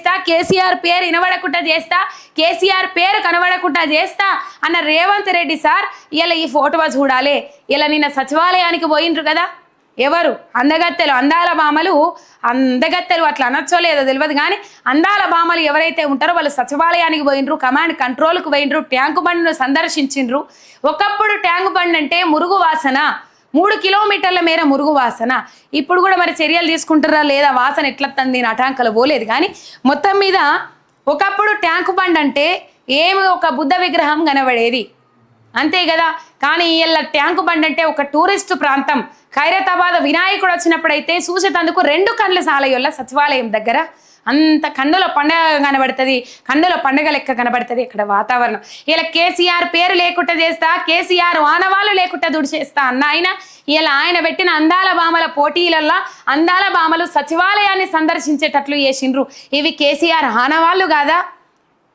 చేస్తా కేసీఆర్ పేరు వినబడకుండా చేస్తా కేసీఆర్ పేరు కనబడకుండా చేస్తా అన్న రేవంత్ రెడ్డి సార్ ఇలా ఈ ఫోటో చూడాలి. ఇలా నిన్న సచివాలయానికి పోయిండ్రు కదా. ఎవరు? అందగత్తెలు అందాల భామలు అందగత్తెలు అట్లా అనొచ్చో లేదో తెలియదు కానీ అందాల భామలు ఎవరైతే ఉంటారో వాళ్ళు సచివాలయానికి పోయినరు కమాండ్ కంట్రోల్కి పోయినరు ట్యాంకు బండ్ను సందర్శించిండ్రు. ఒకప్పుడు ట్యాంకు బండ్ అంటే మురుగు వాసన. మూడు కిలోమీటర్ల మేర మురుగు వాసన. ఇప్పుడు కూడా మరి చర్యలు తీసుకుంటారా లేదా? వాసన ఎట్లా తంది అటాంకలు పోలేదు కానీ మొత్తం మీద ఒకప్పుడు ట్యాంకు బండ్ అంటే ఏమి ఒక బుద్ధ విగ్రహం కనబడేది. అంతే కదా? కానీ ఇలా ట్యాంకు బండ్ అంటే ఒక టూరిస్ట్ ప్రాంతం. ఖైరతాబాద్ వినాయకుడు వచ్చినప్పుడైతే చూసేటందుకు రెండు కండ్ల సాలయోళ్ళ సచివాలయం దగ్గర అంత కన్నుల పండగ కనబడుతుంది. కన్నుల పండగ లెక్క కనబడుతుంది ఇక్కడ వాతావరణం. ఇలా కేసీఆర్ పేరు లేకుండా చేస్తా కేసీఆర్ ఆనవాళ్ళు లేకుండా దుడిచేస్తా అన్న ఆయన ఇలా ఆయన పెట్టిన అందాల భామల పోటీలల్లా అందాల భామలు సచివాలయాన్ని సందర్శించేటట్లు చేసిండ్రు. ఇవి కేసీఆర్ ఆనవాళ్ళు కాదా?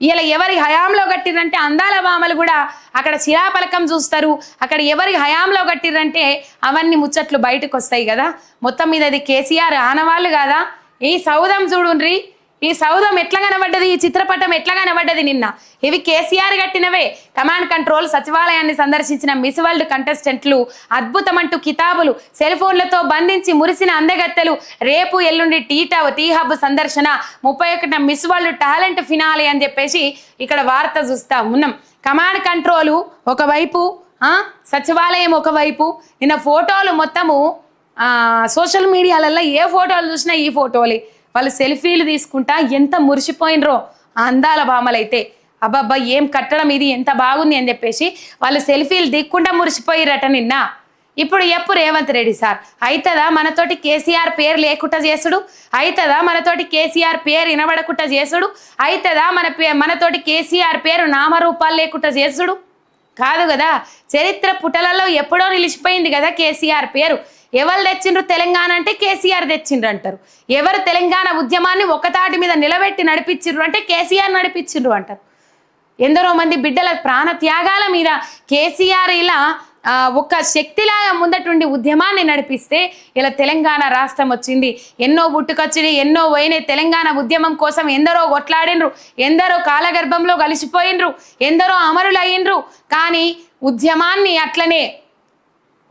ఇలా ఎవరి హయాంలో కట్టిరంటే అందాల భామలు కూడా అక్కడ శిలాపలకం చూస్తారు. అక్కడ ఎవరి హయాంలో కట్టిరంటే అవన్నీ ముచ్చట్లు బయటకు వస్తాయి కదా. మొత్తం మీద అది కేసీఆర్ ఆనవాళ్ళు కాదా? ఈ సౌదం చూడుండ్రి. ఈ సౌదం ఎట్లా కనబడ్డది? ఈ చిత్రపటం ఎట్లా కనబడ్డది నిన్న? ఇవి కేసీఆర్ కట్టినవే. కమాండ్ కంట్రోల్ సచివాలయాన్ని సందర్శించిన మిస్ వరల్డ్ కంటెస్టెంట్లు అద్భుతమంటూ కితాబులు సెల్ ఫోన్లతో బంధించి మురిసిన అందగత్తెలు రేపు ఎల్లుండి టీ టవ్ టీ హబ్ సందర్శన ముప్పై ఒకటిన మిస్ వరల్డ్ టాలెంట్ ఫినాలే అని చెప్పేసి ఇక్కడ వార్త చూస్తా ఉన్నాం. కమాండ్ కంట్రోలు ఒకవైపు సచివాలయం ఒకవైపు. నిన్న ఫోటోలు మొత్తము సోషల్ మీడియాలలో ఏ ఫోటోలు చూసినా ఈ ఫోటోలే. వాళ్ళు సెల్ఫీలు తీసుకుంటా ఎంత మురిసిపోయినరో అందాల అందాల భామలైతే. అబ్బబ్బా ఏం కట్టడం ఇది ఎంత బాగుంది అని చెప్పేసి వాళ్ళు సెల్ఫీలు దిక్కుండా మురిసిపోయిరట నిన్న. ఇప్పుడు ఎప్పు రేవంత్ రెడ్డి సార్? అవుతుందా మనతోటి కేసీఆర్ పేరు లేకుండా చేసుడు? అవుతుందా మనతోటి కేసీఆర్ పేరు వినబడకుండా చేసుడు? అవుతుందా మన పే మనతోటి కేసీఆర్ పేరు నామరూపాలు లేకుండా చేసుడు? కాదు కదా చరిత్ర పుటలలో ఎప్పుడో నిలిచిపోయింది కదా కేసీఆర్ పేరు. ఎవరు తెచ్చిండ్రు? తెలంగాణ అంటే కేసీఆర్ తెచ్చిండ్రు అంటారు. ఎవరు తెలంగాణ ఉద్యమాన్ని ఒకతాటి మీద నిలబెట్టి నడిపించిండ్రు అంటే కేసీఆర్ నడిపించిండ్రు అంటారు. ఎందరో మంది బిడ్డల ప్రాణ త్యాగాల మీద కేసీఆర్ ఇలా ఒక శక్తిలాగా ముందటుండి ఉద్యమాన్ని నడిపిస్తే ఇలా తెలంగాణ రాష్ట్రం వచ్చింది. ఎన్నో పుట్టుకొచ్చినాయి ఎన్నో పోయినాయి. తెలంగాణ ఉద్యమం కోసం ఎందరో కొట్లాడినరు ఎందరో కాలగర్భంలో కలిసిపోయినరు ఎందరో అమరులయ్యిండ్రు. కానీ ఉద్యమాన్ని అట్లనే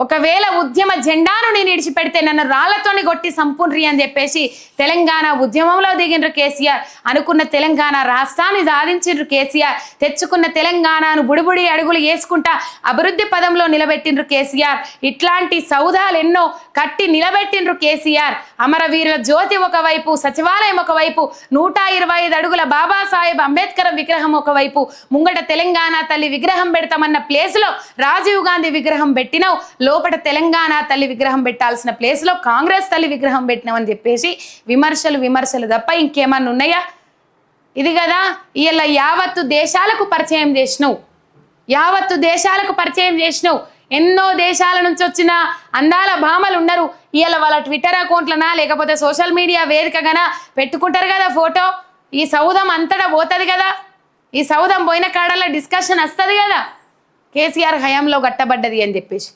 ఒకవేళ ఉద్యమ జెండాను నేను ఇడిచిపెడితే నన్ను రాళ్ళతోని కొట్టి సంపూర్ణి అని చెప్పేసి తెలంగాణ ఉద్యమంలో దిగిండ్రు కేసీఆర్. అనుకున్న తెలంగాణ రాష్ట్రాన్ని సాధించిండ్రు కేసీఆర్. తెచ్చుకున్న తెలంగాణను బుడిబుడి అడుగులు వేసుకుంటా అభివృద్ధి పదంలో నిలబెట్టిండ్రు కేసీఆర్. ఇట్లాంటి సౌధాలు ఎన్నో కట్టి నిలబెట్టిండ్రు కేసీఆర్. అమరవీరుల జ్యోతి ఒకవైపు సచివాలయం ఒకవైపు నూట ఇరవై ఐదు అడుగుల బాబాసాహెబ్ అంబేద్కర్ విగ్రహం ఒకవైపు ముంగట తెలంగాణ తల్లి విగ్రహం పెడతామన్న ప్లేస్లో రాజీవ్ గాంధీ విగ్రహం పెట్టినావు. లోపల తెలంగాణ తల్లి విగ్రహం పెట్టాల్సిన ప్లేస్లో కాంగ్రెస్ తల్లి విగ్రహం పెట్టినామని చెప్పేసి విమర్శలు విమర్శలు తప్ప ఇంకేమన్నా ఉన్నాయా? ఇది కదా ఇలా యావత్తు దేశాలకు పరిచయం చేసినావు. యావత్తు దేశాలకు పరిచయం చేసినావు. ఎన్నో దేశాల నుంచి వచ్చిన అందాల భామలు ఉన్నారు ఇవాళ వాళ్ళ ట్విట్టర్ అకౌంట్లనా లేకపోతే సోషల్ మీడియా వేదికగానా పెట్టుకుంటారు కదా ఫోటో ఈ సౌదం అంతటా పోతుంది కదా. ఈ సౌదం పోయిన కాడల్లో డిస్కషన్ వస్తుంది కదా. కేసీఆర్ హయాంలో కట్టబడ్డది అని చెప్పేసి.